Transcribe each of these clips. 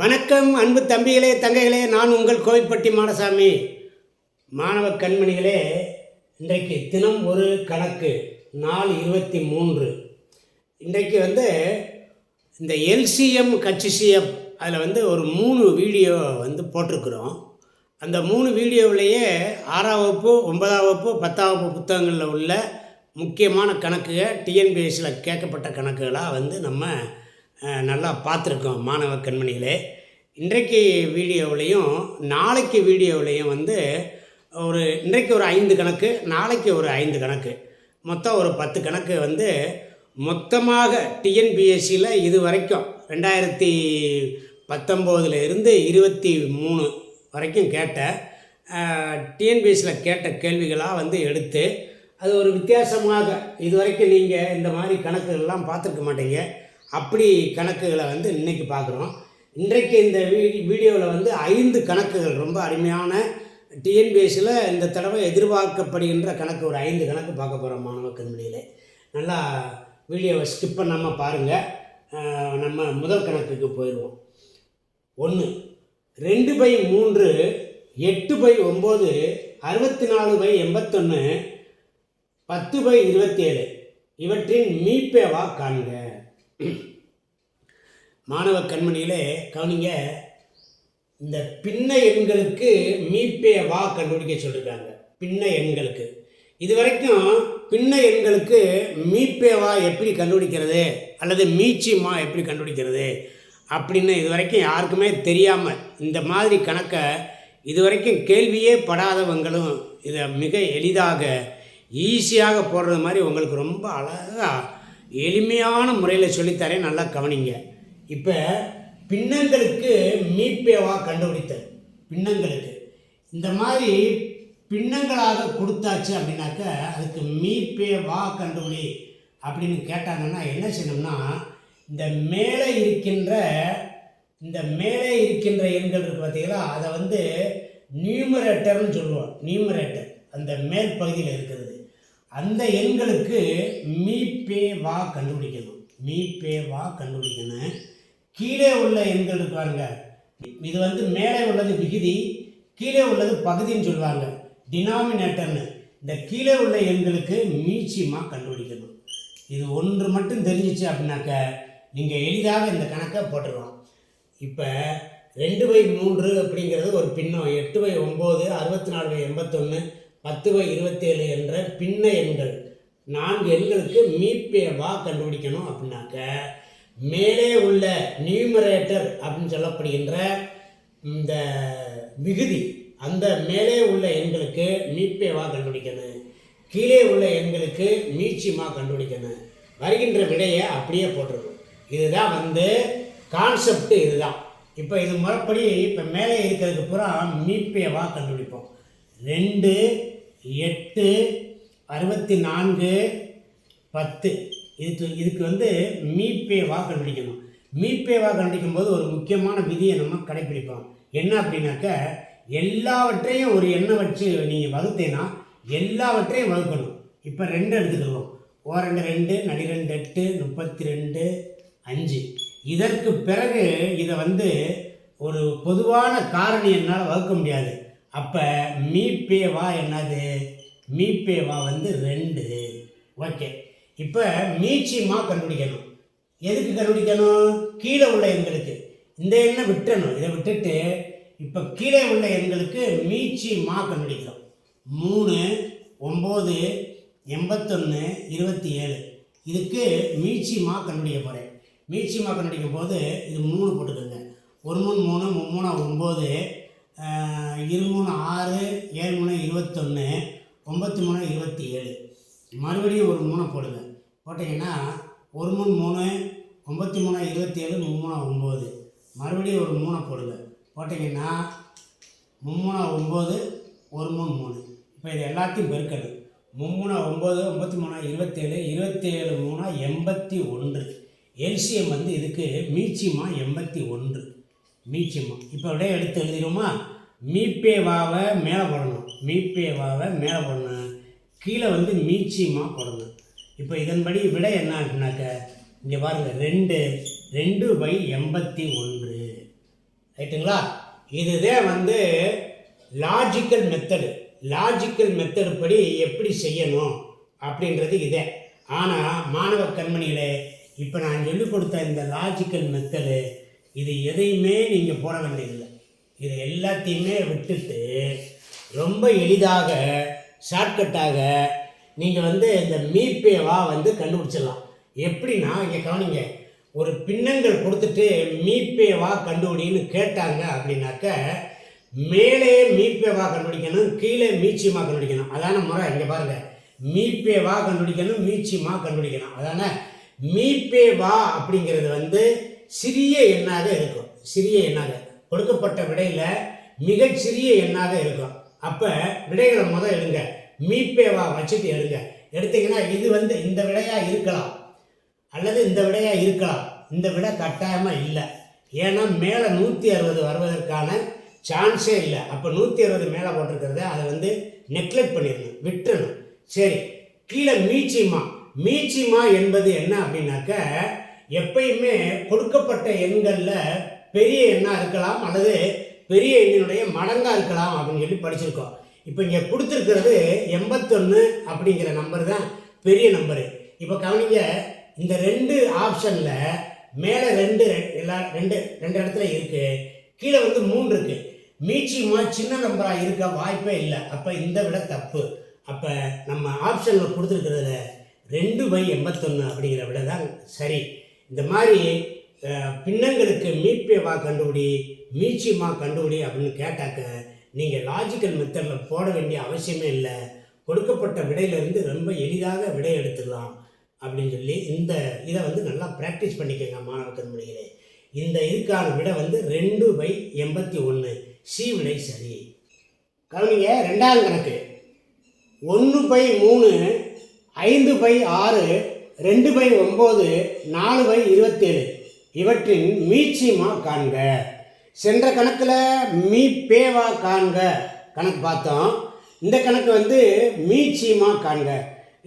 வணக்கம் அன்பு தம்பிகளே தங்கைகளே நான் உங்கள் கோவில்பட்டி மாடசாமி. மாணவ கண்மணிகளே இன்றைக்கு தினம் ஒரு கணக்கு நாள் இருபத்தி மூன்று. இன்றைக்கு வந்து இந்த எல்சிஎம் கச்சிசிஎம் அதில் வந்து ஒரு மூணு வீடியோ வந்து போட்டிருக்கிறோம். அந்த மூணு வீடியோவிலேயே ஆறாம் வகுப்பு ஒன்பதாம் வகுப்பு பத்தாம் வகுப்பு புத்தகங்களில் உள்ள முக்கியமான கணக்குகள் டிஎன்பிஎஸ்சியில் கேட்கப்பட்ட கணக்குகளாக வந்து நம்ம நல்லா பார்த்துருக்கோம் மாணவ கண்மணிகளே. இன்றைக்கு வீடியோவிலையும் நாளைக்கு வீடியோவிலையும் வந்து ஒரு இன்றைக்கு ஒரு ஐந்து கணக்கு நாளைக்கு ஒரு ஐந்து கணக்கு. மொத்தம் ஒரு பத்து கணக்கு வந்து மொத்தமாக டிஎன்பிஎஸ்சியில் இது வரைக்கும் ரெண்டாயிரத்தி பத்தொம்போதுல இருந்து இருபத்தி மூணு வரைக்கும் கேட்ட டிஎன்பிஎஸ்சியில் கேட்ட கேள்விகளாக வந்து எடுத்து அது ஒரு வித்தியாசமாக இது வரைக்கும் நீங்கள் இந்த மாதிரி கணக்குகள்லாம் பார்த்துருக்க மாட்டீங்க. அப்படி கணக்குகளை வந்து இன்றைக்கி பார்க்குறோம். இன்றைக்கு இந்த வீ வீடியோவில் வந்து ஐந்து கணக்குகள் ரொம்ப அருமையான டிஎன்பிஎஸ்சியில் இந்த தடவை எதிர்பார்க்கப்படுகின்ற கணக்கு ஒரு ஐந்து கணக்கு பார்க்க போகிறோம் மாணவ கண்மணியிலே நல்லா வீடியோவை ஸ்கிப் பண்ணாமல் பாருங்கள் நம்ம முதல் கணக்குக்கு போயிடுவோம். ஒன்று ரெண்டு பை மூன்று எட்டு பை ஒம்பது அறுபத்தி நாலு பை எண்பத்தொன்று பத்து பை இருபத்தேழு. இவற்றின் மீப்பேவா காண்க. மாணவ கண்மணியிலே கவனிங்க இந்த பின்ன எண்களுக்கு மீப்பே வா கண்டுபிடிக்க சொல்லியிருக்காங்க பின்ன எண்களுக்கு. இது வரைக்கும் பின்ன எண்களுக்கு மீப்பே வா எப்படி கண்டுபிடிக்கிறது அல்லது மீச்சிமா எப்படி கண்டுபிடிக்கிறது அப்படின்னு இது வரைக்கும் யாருக்குமே தெரியாமல் இந்த மாதிரி கணக்கை இது வரைக்கும் கேள்வியே படாதவங்களும் இதை மிக எளிதாக ஈஸியாக போடுறது மாதிரி உங்களுக்கு ரொம்ப அழகாக எளிமையான முறையில் சொல்லித்தரேன். நல்லா கவனிங்க. இப்போ பின்னங்களுக்கு மீப்பேவா கண்டுபிடித்தல். பின்னங்களுக்கு. இந்த மாதிரி பின்னங்களாக கொடுத்தாச்சு அப்படின்னாக்க அதுக்கு மீப்பே வா கண்டுபிடி அப்படின்னு கேட்டாங்கன்னா என்ன செய்யணும்னா இந்த மேலே இருக்கின்ற இந்த மேலே இருக்கின்ற எண்கள் இருக்கு பார்த்தீங்களா அதை வந்து நியூமரேட்டர்னு சொல்லுவோம். நியூமரேட்டர் அந்த மேல் பகுதியில் இருக்கிறது. அந்த எண்களுக்கு மீப்பே வா கண்டுபிடிக்கணும். மீப்பே வா கண்டுபிடிக்கணும். கீழே உள்ள எண்கள் இருக்கு பாருங்க. இது வந்து மேலே உள்ளது விகுதி கீழே உள்ளது பகுதின்னு சொல்லுவாங்க. டினாமினேட்டர்னு இந்த கீழே உள்ள எண்களுக்கு மீச்சிமா கண்டுபிடிக்கணும். இது ஒன்று மட்டும் தெரிஞ்சிச்சு அப்படின்னாக்க நீங்கள் எளிதாக இந்த கணக்கை போட்டுடலாம் இப்போ ரெண்டு பை மூன்று அப்படிங்கிறது ஒரு பின்னம். எட்டு பை ஒம்பது அறுபத்தி நாலு பை எண்பத்தொன்று பத்து பை இருபத்தேழு என்ற பின்ன எண்கள். நான்கு எண்களுக்கு மீப்பே வா கண்டுபிடிக்கணும் அப்படின்னாக்க மேலே உள்ள நியூமரேட்டர் அப்படின்னு சொல்லப்படுகின்ற இந்த விகுதி அந்த மேலே உள்ள எண்களுக்கு மீப்பேவா கண்டுபிடிக்கணும். கீழே உள்ள எண்களுக்கு மீச்சிமா கண்டுபிடிக்கணும். வருகின்ற விடையை அப்படியே போட்டுருக்கும் இதுதான் வந்து கான்செப்ட் இதுதான். இப்போ இது முறைப்படி இப்போ மேலே இருக்கிறதுக்கு பூரா மீப்பேவா கண்டுபிடிப்போம். ரெண்டு எட்டு அறுபத்தி நான்கு பத்து. இதுக்கு இதுக்கு வந்து மீப்பேவாக கண்டுபிடிக்கணும். மீப்பேவாக கண்டுபிடிக்கும் போது ஒரு முக்கியமான விதியை நம்ம கடைப்பிடிப்போம். என்ன அப்படின்னாக்க எல்லாவற்றையும் ஒரு எண்ணை வச்சு நீங்கள் வகுத்தேன்னா எல்லாவற்றையும் வகுக்கணும். இப்போ ரெண்டு எடுத்துக்கிடுவோம். ஓரண்டு ரெண்டு ரெண்டு நடி ரெண்டு எட்டு முப்பத்தி ரெண்டு அஞ்சு. இதற்கு பிறகு இதை வந்து ஒரு பொதுவான காரணி என்னால் வகுக்க முடியாது. அப்போ மீப்பேவா என்னது? மீப்பேவா வந்து ரெண்டு. ஓகே. இப்போ மீச்சிமா கண்டுபிடிக்கணும். எதுக்கு கண்டுபிடிக்கணும்? கீழே உள்ள எண்களுக்கு. இந்த எண்ணை விட்டணும். இதை விட்டுட்டு இப்போ கீழே உள்ள எண்களுக்கு மீச்சிமா கண்டுபிடிக்கிறோம். மூணு ஒம்பது எண்பத்தொன்று இருபத்தி ஏழு இதுக்கு மீச்சிமா கண்டுபிடிக்க போகிறேன் மீச்சிமா கண்டுபிடிக்கும் போது இது மூணு போட்டுக்கோங்க. ஒரு மூணு மூணு மும்மூணா ஒம்பது இரு மூணு ஆறு ஏழு மூணு இருபத்தொன்று ஒம்பத்தி மூணு இருபத்தி ஏழு மறுபடியும் ஒரு மூணை போடுங்க. போட்டிங்கன்னா ஒரு மூணு மூணு ஒம்பத்தி மூணு இருபத்தி ஏழு மும்மூணா ஒம்பது. மறுபடியும் ஒரு மூணை போடுங்க. போட்டிங்கன்னா மும்மூணா ஒம்பது ஒரு மூணு மூணு. இப்போ இது எல்லாத்தையும் பெருக்கணும். மும்மூணா ஒம்பது ஒம்பத்தி மூணா இருபத்தேழு இருபத்தி ஏழு மூணா எண்பத்தி ஒன்று. எல்சிஎம் வந்து இதுக்கு மீச்சியமாக எண்பத்தி ஒன்று. மீச்சியமாக இப்போ அப்படியே எடுத்து எழுதிடுவோமா? மீப்பேவாவை மேலே போடணும். மீப்பேவாவை மேலே போடணும். கீழே வந்து மீச்சியமாக போடணும். இப்போ இதன்படி விட என்ன ஆகுனாக்க இங்கே பாருங்கள் ரெண்டு ரெண்டு பை எண்பத்தி ஒன்று. ரைட்டுங்களா? இதுதான் வந்து லாஜிக்கல் மெத்தடு லாஜிக்கல் மெத்தடு படி எப்படி செய்யணும் அப்படின்றது இதே. ஆனால் மாணவ கண்மணிகளே இப்போ நான் சொல்லிக் கொடுத்த இந்த லாஜிக்கல் மெத்தடு இது எதையுமே நீங்கள் போட வேண்டியதில்லை. இது எல்லாத்தையுமே விட்டுட்டு ரொம்ப எளிதாக ஷார்ட்கட்டாக நீங்கள் வந்து இந்த மீப்பேவா வந்து கண்டுபிடிச்சிடலாம். எப்படின்னா இங்கே கவனிங்க. ஒரு பின்னங்கள் கொடுத்துட்டு மீப்பேவா கண்டுபிடின்னு கேட்டாங்க அப்படின்னாக்க மேலே மீப்பேவா கண்டுபிடிக்கணும் கீழே மீச்சியமாக கண்டுபிடிக்கணும். அதான முறை இங்கே பாருங்கள் மீப்பேவா கண்டுபிடிக்கணும் மீச்சியமாக கண்டுபிடிக்கணும். அதான? மீப்பேவா அப்படிங்கிறது வந்து சிறிய எண்ணாக இருக்கும். சிறிய எண்ணாக. கொடுக்கப்பட்ட விடையில் மிகச்சிறிய எண்ணாக இருக்கும். அப்போ விடைகளை முதல் எடுங்க. மீப்பேவா வச்சுட்டு எடுங்க. எடுத்தீங்கன்னா இது வந்து இந்த விடையாக இருக்கலாம். அல்லது இந்த விடையாக இருக்கலாம். இந்த விடை கட்டாயமாக இல்லை. ஏன்னா மேலே நூற்றி அறுபது வருவதற்கான சான்ஸே இல்லை. அப்போ நூற்றி அறுபது மேலே போட்டிருக்கிறத அதை வந்து நெக்லெக்ட் பண்ணிடணும். விட்டுறணும். சரி. கீழே மீச்சிமா. மீச்சிமா என்பது என்ன அப்படின்னாக்க எப்பயுமே கொடுக்கப்பட்ட எண்களில் பெரிய எண்ணாக இருக்கலாம் அல்லது பெரிய எண்ணினுடைய மடங்காக இருக்கலாம் அப்படின்னு சொல்லி படிச்சிருக்கோம். இப்போ இங்கே கொடுத்துருக்கிறது எண்பத்தொன்று அப்படிங்கிற நம்பர் தான் பெரிய நம்பரு இப்போ கவனிங்க இந்த ரெண்டு ஆப்ஷனில் மேலே ரெண்டு எல்லா ரெண்டு ரெண்டு இடத்துல இருக்குது கீழே வந்து மூணு இருக்குது மீச்சிமா சின்ன நம்பராக இருக்க வாய்ப்பே இல்லை. அப்போ இந்த விட தப்பு. அப்போ நம்ம ஆப்ஷனில் கொடுத்துருக்கிறதுல ரெண்டு பை எண்பத்தொன்று அப்படிங்கிற விட தான் சரி. இந்த மாதிரி பின்னங்களுக்கு மீட்பேவா கண்டுபிடி மீச்சிமா கண்டுபிடி அப்படின்னு கேட்டாக்க நீங்கள் லாஜிக்கல் மெத்தடில் போட வேண்டிய அவசியமே இல்லை. கொடுக்கப்பட்ட விடையிலிருந்து ரொம்ப எளிதாக விடை எடுத்துடலாம் அப்படின்னு சொல்லி இந்த இதை வந்து நல்லா ப்ராக்டிஸ் பண்ணிக்கோங்க மாணவ கண்மணிகளே இந்த இதுக்கான விடை வந்து ரெண்டு பை எண்பத்தி ஒன்று சி விடை சரி. கவனிங்க ரெண்டாவது கணக்கு. ஒன்று பை மூணு ஐந்து பை ஆறு ரெண்டு பை ஒம்பது நாலு பை இருபத்தேழு. இவற்றின் மீச்சிமா காண்க. சென்ற கணக்கில் மீ பேவா காண்க. கணக்கு பார்த்தோம். இந்த கணக்கு வந்து மீச்சிமா காண்க.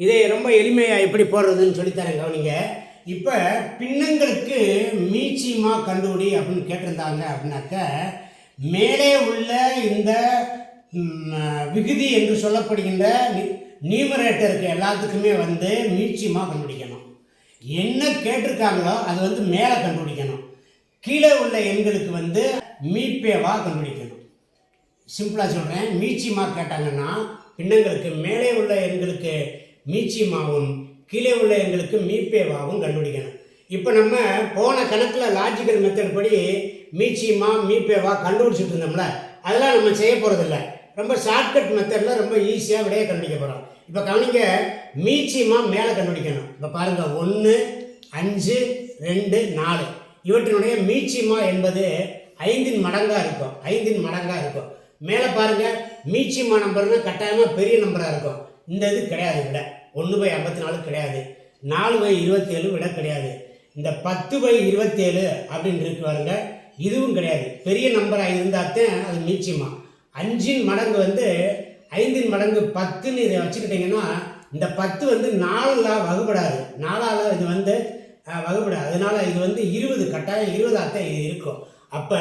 இதை ரொம்ப எளிமையாக எப்படி போடுறதுன்னு சொல்லித்தரேன் கவனிங்க. இப்போ பின்னங்களுக்கு மீச்சிமா கண்டுபிடி அப்படின்னு கேட்டிருந்தாங்க அப்படின்னாக்க மேலே உள்ள இந்த விகுதி என்று சொல்லப்படுகின்ற நியூமரேட்டருக்கு எல்லாத்துக்குமே வந்து மீட்சியமாக கண்டுபிடிக்கணும். என்ன கேட்டிருக்காங்களோ அது வந்து மேலே கண்டுபிடிக்கணும். கீழே உள்ள எண்களுக்கு வந்து மீட்பேவாக கண்டுபிடிக்கணும். சிம்பிளாக சொல்கிறேன் மீட்சியமாக கேட்டாங்கன்னா பின்னங்களுக்கு மேலே உள்ள எண்களுக்கு மீச்சிமாவும் கீழே உள்ள எண்களுக்கு மீப்பேவாவும் கண்டுபிடிக்கணும். இப்போ நம்ம போன கணக்கில் லாஜிக்கல் மெத்தட் படி மீச்சியமாக மீப்பேவா கண்டுபிடிச்சிட்டு இருந்தோம்ல அதெல்லாம் நம்ம செய்ய போகிறதில்ல ரொம்ப ஷார்ட்கட் மெத்தடில் ரொம்ப ஈஸியாக விடையை கண்டுபிடிக்க போகிறோம் இப்போ கவனிங்க மீச்சிமா மேலே கண்டுபிடிக்கணும். இப்போ பாருங்கள் ஒன்று அஞ்சு ரெண்டு நாலு. இவற்றினுடைய மீச்சிமா என்பது ஐந்தின் மடங்காக இருக்கும். ஐந்தின் மடங்காக இருக்கும். மேலே பாருங்கள் மீச்சிமா நம்பர்னா கட்டாயமாக பெரிய நம்பராக இருக்கும். இந்த இது கிடையாது விட. ஒன்று பை ஐம்பத்தி நாலு கிடையாது. நாலு பை இருபத்தேழு விட கிடையாது. இந்த பத்து பை இருபத்தேழு அப்படின்னு இருக்கு பாருங்க இதுவும் கிடையாது. பெரிய நம்பராக இருந்தாத்தான் அது மீச்சிமா அஞ்சின் மடங்கு வந்து ஐந்தின் மடங்கு பத்துன்னு இதை வச்சுக்கிட்டிங்கன்னா இந்த பத்து வந்து நாலில் வகுப்படாது நாலால் இது வந்து வகுப்படாது அதனால் இது வந்து இருபது கட்டாயம் இருபதாக தான் இது இருக்கும். அப்போ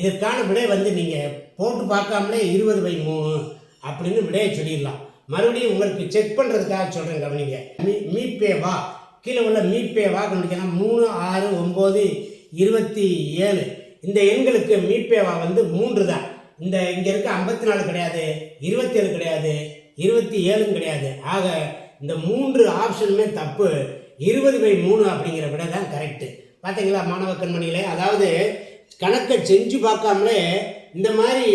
இதற்கான விடை வந்து நீங்கள் போட்டு பார்க்காமலே இருபது பை மூணு அப்படின்னு விடையை சொல்லிடலாம். மறுபடியும் உங்களுக்கு செக் பண்ணுறதுக்காக சொல்கிறேன் கவனிங்க. மீ மீப்பே வா. கீழே உள்ள மீப்பே வா கண்டுபிடிக்கணும் மூணு ஆறு ஒம்பது இருபத்தி ஏழு. இந்த எண்களுக்கு மீப்பேவா வந்து மூன்று தான். இந்த இங்கே இருக்க ஐம்பத்தி நாலு கிடையாது இருபத்தேழு கிடையாது இருபத்தி ஏழும் கிடையாது. ஆக இந்த மூன்று ஆப்ஷனுமே தப்பு. இருபது பை மூணு அப்படிங்கிற விட தான் கரெக்டு பார்த்தீங்களா மாணவ கண்மணிகளே? அதாவது கணக்கை செஞ்சு பார்க்காமலே இந்த மாதிரி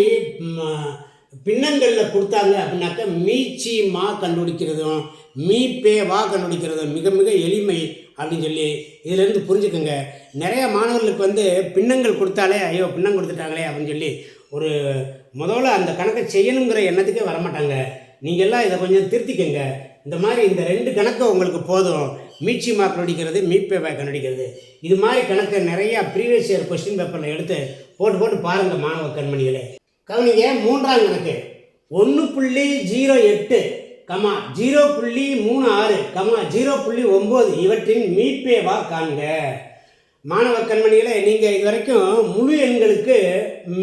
பின்னங்களில் கொடுத்தாங்க அப்படின்னாக்கா மீச்சி மா கண்டுபிடிக்கிறதும் மீ பே வா கண்டுபிடிக்கிறதும் மிக மிக எளிமை அப்படின்னு சொல்லி இதிலேருந்து புரிஞ்சுக்கோங்க. நிறைய மாணவர்களுக்கு வந்து பின்னங்கள் கொடுத்தாலே ஐயோ பின்னம் கொடுத்துட்டாங்களே அப்படின்னு சொல்லி ஒரு முதல்ல அந்த கணக்கை செய்யணுங்கிற எண்ணத்துக்கே வரமாட்டாங்க. நீங்கள் எல்லாம் இதை கொஞ்சம் திருத்திக்கங்க. இந்த மாதிரி இந்த ரெண்டு கணக்கு உங்களுக்கு போதும். மீட்சி மார்க் கண்டுபிடிக்கிறது மீப்பே கண்டுபிடிக்கிறது. இது மாதிரி கணக்கை நிறையா ப்ரீவியஸ் இயர் கொஸ்டின் பேப்பரில் எடுத்து போட்டு போட்டு பாருங்கள் மாணவ கண்மணிகளே. கவனிங்க மூன்றாம் கணக்கு. ஒன்று புள்ளி ஜீரோ எட்டு கமா ஜீரோ புள்ளி மூணு ஆறு கமா ஜீரோ புள்ளி ஒம்பது. இவற்றின் மீட்பேவா காண்க. மாணவ கண்மணிகளை நீங்கள் இது வரைக்கும் முழு எண்களுக்கு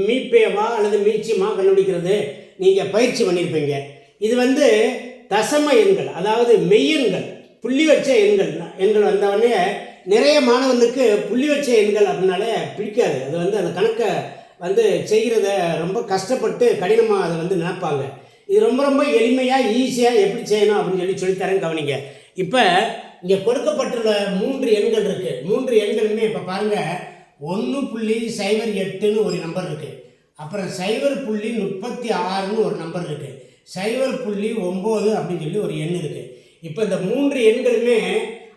மீப்பேவா அல்லது மீச்சியமா கண்டுபிடிக்கிறது? நீங்கள் பயிற்சி பண்ணியிருப்பீங்க இது வந்து தசம எண்கள் அதாவது மெய்யெண்கள் புள்ளி வச்ச எண்கள். எண்கள் வந்தவொடனே நிறைய மாணவர்களுக்கு புள்ளி வச்ச எண்கள் அப்படின்னாலே பிடிக்காது. அது வந்து அந்த கணக்கை வந்து செய்கிறத ரொம்ப கஷ்டப்பட்டு கடினமாக அதை வந்து நினைப்பாங்க. இது ரொம்ப ரொம்ப எளிமையாக ஈஸியாக எப்படி செய்யணும் அப்படின்னு சொல்லி சொல்லித்தரேன் கவனிங்க. இப்போ இங்கே கொடுக்கப்பட்டுள்ள மூன்று எண்கள் இருக்குது மூன்று இப்போ பாருங்கள் ஒன்று புள்ளி சைபர் எட்டுன்னு ஒரு நம்பர் இருக்குது அப்புறம் சைபர் புள்ளி முப்பத்தி ஆறுன்னு ஒரு நம்பர் இருக்குது சைபர் புள்ளி ஒம்பது அப்படின்னு சொல்லி ஒரு எண் இருக்குது இப்போ இந்த மூன்று எண்களுமே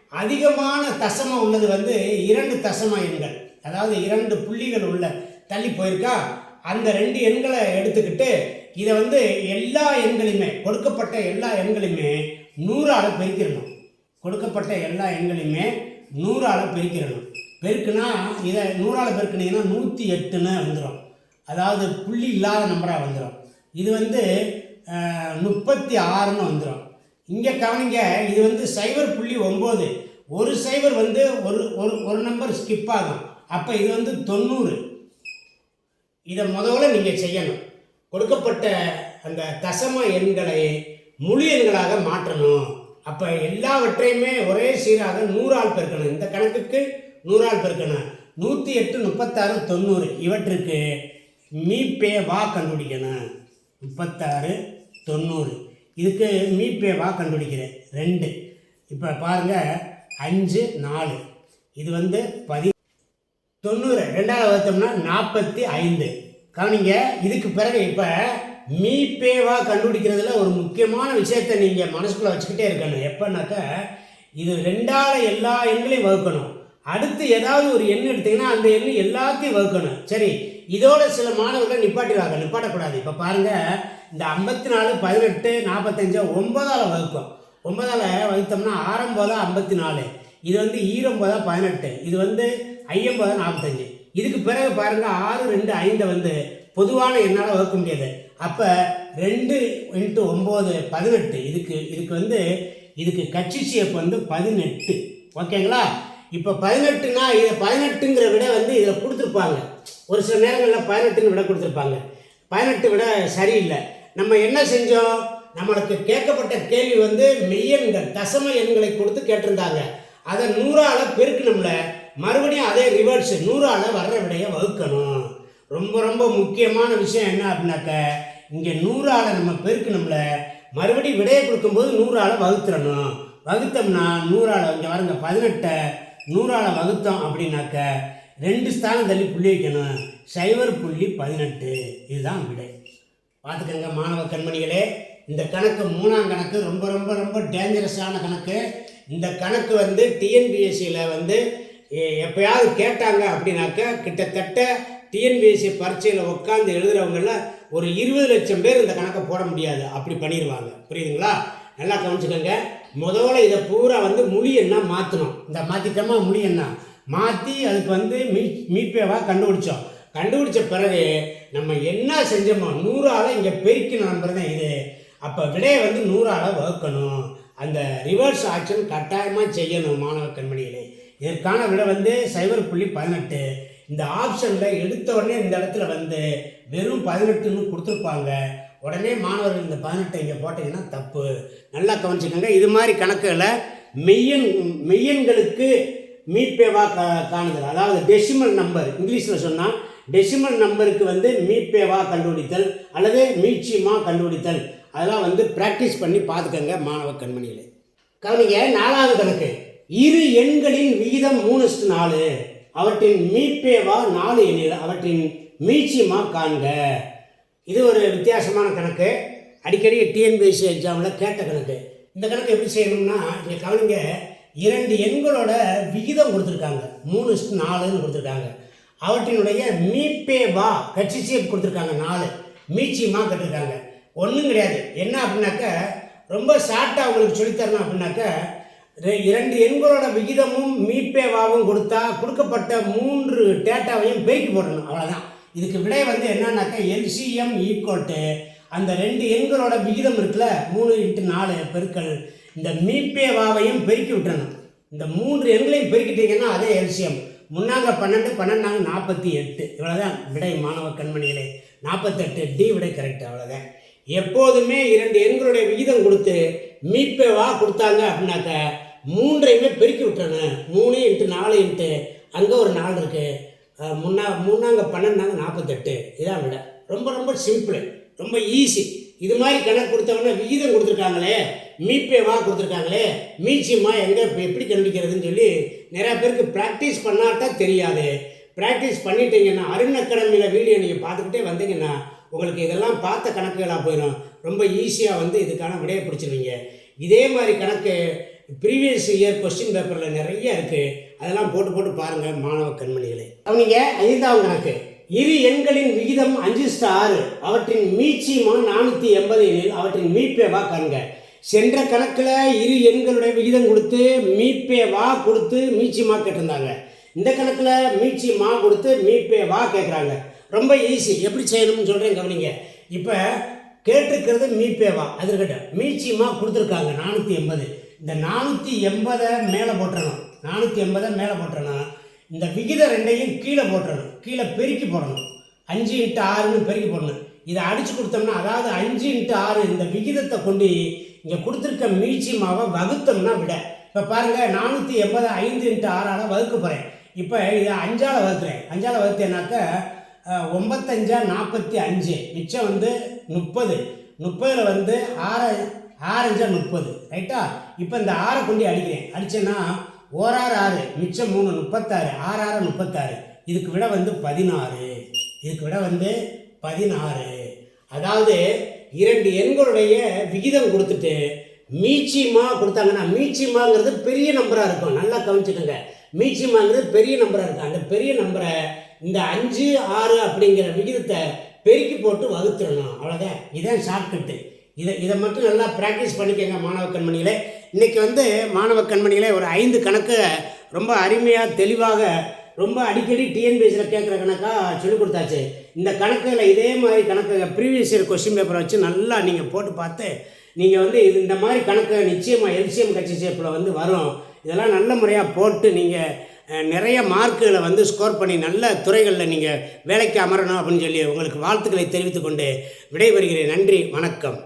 அதிகமான தசமம் உள்ளது வந்து இரண்டு தசம எண்கள். அதாவது இரண்டு புள்ளிகள் உள்ள தள்ளி போயிருக்கா? அந்த ரெண்டு எண்களை எடுத்துக்கிட்டு இதை வந்து எல்லா எண்களையுமே கொடுக்கப்பட்ட எல்லா எண்களையுமே நூறால் பெருக்கிடணும் கொடுக்கப்பட்ட எல்லா எண்களையுமே நூறால் பெருக்கிடணும் பெருக்குனா இதை நூறால் பெருக்குனீங்கன்னா நூற்றி எட்டுன்னு வந்துடும் அதாவது புள்ளி இல்லாத நம்பராக வந்துடும் இது வந்து முப்பத்தி ஆறுன்னு வந்துடும் இங்கே கவனிங்க இது வந்து சைபர் புள்ளி ஒம்பது. ஒரு சைபர் வந்து ஒரு ஒரு ஒரு நம்பர் ஸ்கிப் ஆகும். அப்போ இது வந்து தொண்ணூறு. இதை முதல்ல நீங்கள் செய்யணும். கொடுக்கப்பட்ட அந்த தசம எண்களை முழு எண்களாக மாற்றணும். அப்போ எல்லாவற்றையுமே ஒரே சீராக நூறால் பெருக்கணும். இந்த கணக்குக்கு நூறால் பெருக்கணும் நூற்றி எட்டு முப்பத்தாறு தொண்ணூறு. இவற்றுக்கு மீப்பே வா கண்டுபிடிக்கணும் முப்பத்தாறு தொண்ணூறு. இதுக்கு மீப்பே வா கண்டுபிடிக்கிறேன் ரெண்டு. இப்போ பாருங்கள் அஞ்சு நாலு. இது வந்து பதி தொண்ணூறு. ரெண்டாவது வகுத்தோம்னா நாற்பத்தி ஐந்து. கவனிங்க. இதுக்கு பிறகு இப்போ மீப்பேவா கண்டுபிடிக்கிறதுல ஒரு முக்கியமான விஷயத்தை நீங்கள் மனசுக்குள்ளே வச்சுக்கிட்டே இருக்கணும். எப்போனாக்க இது ரெண்டாவது எல்லா எண்களையும் வகுக்கணும். அடுத்து ஏதாவது ஒரு எண் எடுத்தீங்கன்னா அந்த எண் எல்லாத்தையும் வகுக்கணும். சரி இதோட சில மாணவர்கள் நிப்பாட்டிடுவாங்க. நிப்பாட்டக்கூடாது. இப்போ பாருங்கள் இந்த ஐம்பத்தி நாலு பதினெட்டு நாற்பத்தஞ்சு ஒன்பதால் வகுக்கும். ஒன்பதால் வகுத்தோம்னா ஆரம்பதா ஐம்பத்தி நாலு இது வந்து ஈரம்பதா பதினெட்டு. இது வந்து ஐயம்போதா நாற்பத்தஞ்சு இதுக்கு பிறகு பாருங்க ஆறு ரெண்டு ஐந்தை வந்து பொதுவான என்னால் வகுக்க முடியாது. அப்போ ரெண்டு இன்ட்டு ஒம்பது பதினெட்டு. இதுக்கு இதுக்கு வந்து இதுக்கு கட்சி ஷேப் வந்து பதினெட்டு. ஓகேங்களா? இப்போ பதினெட்டுனா இதை பதினெட்டுங்கிற விட வந்து இதில் கொடுத்துருப்பாங்க. ஒரு சில நேரங்களில் பதினெட்டுன்னு விட கொடுத்துருப்பாங்க. பதினெட்டு விட சரியில்லை. நம்ம என்ன செஞ்சோம்? நம்மளுக்கு கேட்கப்பட்ட கேள்வி வந்து மெய்யெண்கள் தசம எண்களை கொடுத்து கேட்டிருந்தாங்க. அதை நூறால் பெருக்கணும்ல மறுபடியும் அதே ரிவர்ஸ் நூறால் வர்ற விடையை வகுக்கணும். ரொம்ப ரொம்ப முக்கியமான விஷயம் என்ன அப்படின்னாக்க இங்கே நூறால நம்ம பெருக்கணும்ல மறுபடியும் விடையை கொடுக்கும்போது நூறால் வகுத்துறணும். வகுத்தோம்னா நூறால் இங்கே பாருங்க பதினெட்டை நூறால் வகுத்தோம் அப்படின்னாக்க ரெண்டு ஸ்தானம் தள்ளி புள்ளி வைக்கணும். சைவர் புள்ளி பதினெட்டு. இதுதான் விடை. பார்த்துக்கங்க மாணவ கண்மணிகளே இந்த கணக்கு மூணாம் கணக்கு ரொம்ப ரொம்ப ரொம்ப டேஞ்சரஸான கணக்கு. இந்த கணக்கு வந்து டிஎன்பிஎஸ்சியில் வந்து எப்பயாவது கேட்டாங்க அப்படின்னாக்க கிட்டத்தட்ட டிஎன்பிஎஸ்சி பரீட்சையில் உட்காந்து எழுதுகிறவங்கள ஒரு இருபது லட்சம் பேர் இந்த கணக்கை போட முடியாது. அப்படி பண்ணிடுவாங்க புரியுதுங்களா? நல்லா கவனிச்சுக்கோங்க. முதல்ல இதை பூரா வந்து மொழி என்ன மாற்றணும் இந்த மாற்றிட்டோமா மொழி என்ன மாற்றி அதுக்கு வந்து மீ மீப்பேவாக கண்டுபிடிச்சோம். கண்டுபிடிச்ச பிறகு நம்ம என்ன செஞ்சோமோ நூறால் இங்கே பெருக்கணும் தான் இது. அப்போ விடையை வந்து நூறால் வகுக்கணும். அந்த ரிவர்ஸ் ஆக்ஷன் கட்டாயமாக செய்யணும் மாணவ கண்மணிகளே. இதற்கான விடை வந்து சைபர் புள்ளி பதினெட்டு. இந்த ஆப்ஷனில் எடுத்த உடனே இந்த இடத்துல வந்து வெறும் பதினெட்டுன்னு கொடுத்துருப்பாங்க. உடனே மாணவர்கள் இந்த பதினெட்டை இங்கே போட்டிங்கன்னா தப்பு. நல்லா கவனிச்சுக்கோங்க இது மாதிரி கணக்குகளை மெய்யன் மெய்யன்களுக்கு மீட்பேவா கா காணுதல். அதாவது டெசிமல் நம்பர் இங்கிலீஷில் சொன்னால் டெசிமல் நம்பருக்கு வந்து மீட்பேவா கண்டுபிடித்தல் அல்லது மீட்சியமாக கண்டுபிடித்தல். அதெல்லாம் வந்து ப்ராக்டிஸ் பண்ணி பார்த்துக்கங்க மாணவ கண்மணியில் கவனிங்க நாலாவது கணக்கு. இரு எண்களின் விகிதம் மூணு நாலு. அவற்றின் மீட்பேவா நாலு எண்ணில் அவற்றின் மீட்சியமாக காண்க. இது ஒரு வித்தியாசமான கணக்கு. அடிக்கடி டிஎன்பிஎஸ்சி எக்ஸாமில் கேட்ட கணக்கு. இந்த கணக்கு எப்படி செய்யணும்னா இங்கே கவனிங்க இரண்டு எண்களோட விகிதம் கொடுத்துருக்காங்க. மூணு நாலுன்னு கொடுத்துருக்காங்க. அவற்றினுடைய மீப்பே வா கட்சிசியப் கொடுத்துருக்காங்க நாலு. மீச்சியமாக கட்டிருக்காங்க. ஒன்றும் கிடையாது. என்ன அப்படின்னாக்க ரொம்ப ஷார்ட்டாக உங்களுக்கு சொல்லித்தரணும் அப்படின்னாக்க ரெ- இரண்டு எண்களோட விகிதமும் மீப்பேவாவும் கொடுத்தா கொடுக்கப்பட்ட மூன்று டேட்டாவையும் பேக்கி போடணும். அவ்வளோதான் இதுக்கு விடை வந்து என்னன்னாக்கா எல்சிஎம் ஈக்குவல் அந்த ரெண்டு எண்களோட விகிதம் இருக்குல்ல மூணு இன்ட்டு நாலு பெருக்கள் இந்த மீப்பேவாவையும் பெருக்கி விட்டுறணும். இந்த மூன்று எண்களையும் பெருக்கிட்டீங்கன்னா அதே எல்சிஎம். முன்னாங்க பன்னெண்டு பன்னெண்டாங்க நாற்பத்தி எட்டு. இவ்வளோதான் விடை மாணவ கண்மணிகளே. நாற்பத்தெட்டு டி விடை கரெக்ட் அவ்வளோதான் எப்போதுமே இரண்டு எண்களுடைய விகிதம் கொடுத்து மீப்பே வா கொடுத்தாங்க அப்படின்னாக்க மூன்றையுமே பெருக்கி விட்டுறணும். மூணு இன்ட்டு நாலு இன்ட்டு அங்கே ஒரு நாலு இருக்குது முன்னா மூணாங்க பன்னெண்டாங்க நாற்பத்தெட்டு இதான் விட. ரொம்ப ரொம்ப சிம்பிள் ரொம்ப ஈஸி இது மாதிரி கணக்கு கொடுத்தவொடனே விகிதம் கொடுத்துருக்காங்களே. மீப்பேமா கொடுத்துருக்காங்களே. மீச்சிமா எங்கே இப்போ எப்படி கண்டுபிடிக்கிறதுன்னு சொல்லி நிறையா பேருக்கு ப்ராக்டிஸ் பண்ணாதான் தெரியாது. ப்ராக்டிஸ் பண்ணிட்டீங்கன்னா அருண் அகாடமியில் வீடியோ நீங்கள் பார்த்துக்கிட்டே வந்தீங்கன்னா உங்களுக்கு இதெல்லாம் பார்த்த கணக்குகளாக போயிடும் ரொம்ப ஈஸியாக வந்து இதுக்கான விடையை பிடிச்சிருவீங்க. இதே மாதிரி கணக்கு ப்ரீவியஸ் இயர் கொஸ்டின் பேப்பரில் நிறைய இருக்குது அதெல்லாம் போட்டு போட்டு பாருங்கள் மாணவ கண்மணிகளே. அவங்க ஐந்தாம் கணக்கு இரு எண்களின் விகிதம் அஞ்சு ஸ்டார் ஆறு அவற்றின் மீச்சிமா நானூற்றி எண்பது எனில் அவற்றின் மீப்பேவா காண்க. சென்ற கணக்கில் இரு எண்களுடைய விகிதம் கொடுத்து மீப்பே வா கொடுத்து மீச்சிமா கேட்டிருந்தாங்க. இந்த கணக்கில் மீச்சிமா கொடுத்து மீப்பே வா கேட்குறாங்க ரொம்ப ஈஸி எப்படி செய்யணும்னு சொல்கிறேன் கவனிங்க. இப்போ கேட்டிருக்கிறது மீப்பேவா அது இருக்கட்டும். மீச்சிமா கொடுத்துருக்காங்க நானூற்றி எண்பது. இந்த நானூற்றி எண்பதை மேலே போட்டுறணும். நானூற்றி எண்பதை மேலே போட்டுறணும் இந்த விகிதம் ரெண்டையும் கீழே போட்டுறணும். கீழே பெருக்கி போடணும். அஞ்சு இன்ட்டு ஆறுன்னு பெருக்கி போடணும். இதை அடித்து கொடுத்தோம்னா அதாவது அஞ்சு இன்ட்டு ஆறு இந்த விகிதத்தை கொண்டு இங்கே கொடுத்துருக்க மீச்சி மாவை வகுத்தோம்னா விட. இப்போ பாருங்கள் நானூற்றி எண்பது ஐந்து இன்ட்டு ஆறால் வகுக்க போகிறேன் இப்போ இதை அஞ்சால் வகுக்கிறேன். அஞ்சால் வகுத்தேனாக்க ஒம்பத்தஞ்சா நாற்பத்தி அஞ்சு. மிச்சம் வந்து முப்பது. முப்பதில் வந்து ஆறு ஆறஞ்சா முப்பது. ரைட்டா? இப்போ இந்த ஆறை கொண்டு அடிக்கிறேன். அடிச்சேன்னா ஓராறு ஆறு மிச்சம் மூணு முப்பத்தாறு ஆறாறு முப்பத்தாறு. இதுக்கு விட வந்து பதினாறு. இதுக்கு விட வந்து பதினாறு. அதாவது இரண்டு எண்களுடைய விகிதம் கொடுத்துட்டு மீச்சிமா கொடுத்தாங்கன்னா மீச்சிமாங்கிறது பெரிய நம்பராக இருக்கும். நல்லா கவனிச்சுக்கோங்க. மீச்சிமாங்கிறது பெரிய நம்பராக இருக்கும். அந்த பெரிய நம்பரை இந்த அஞ்சு ஆறு அப்படிங்கிற விகிதத்தை பெருக்கி போட்டு வகுத்துடணும். அவ்வளோதான் இதான் ஷார்ட்கட்டு இதை இதை மட்டும் நல்லா ப்ராக்டிஸ் பண்ணிக்கோங்க மாணவ கண்மணிகளே. இன்றைக்கி வந்து மாணவ கண்மணிகளே ஒரு ஐந்து கணக்கு ரொம்ப அருமையாக தெளிவாக ரொம்ப அடிக்கடி டிஎன்பிஎஸ்சியில் கேட்குற கணக்காக சொல்லிக் கொடுத்தாச்சு. இந்த கணக்கில் இதே மாதிரி கணக்கு ப்ரீவியஸ் இயர் கொஸ்டின் பேப்பரை வச்சு நல்லா நீங்கள் போட்டு பார்த்து நீங்கள் வந்து இது இந்த மாதிரி கணக்கு நிச்சயமாக எல்சிஎம் கட்சி சேப்பில் வந்து வரும். இதெல்லாம் நல்ல முறையாக போட்டு நீங்கள் நிறைய மார்க்குகளை வந்து ஸ்கோர் பண்ணி நல்ல துறைகளில் நீங்கள் வேலைக்கு அமரணும் அப்படின்னு சொல்லி உங்களுக்கு வாழ்த்துக்களை தெரிவித்துக்கொண்டு விடைபெறுகிறேன். நன்றி வணக்கம்.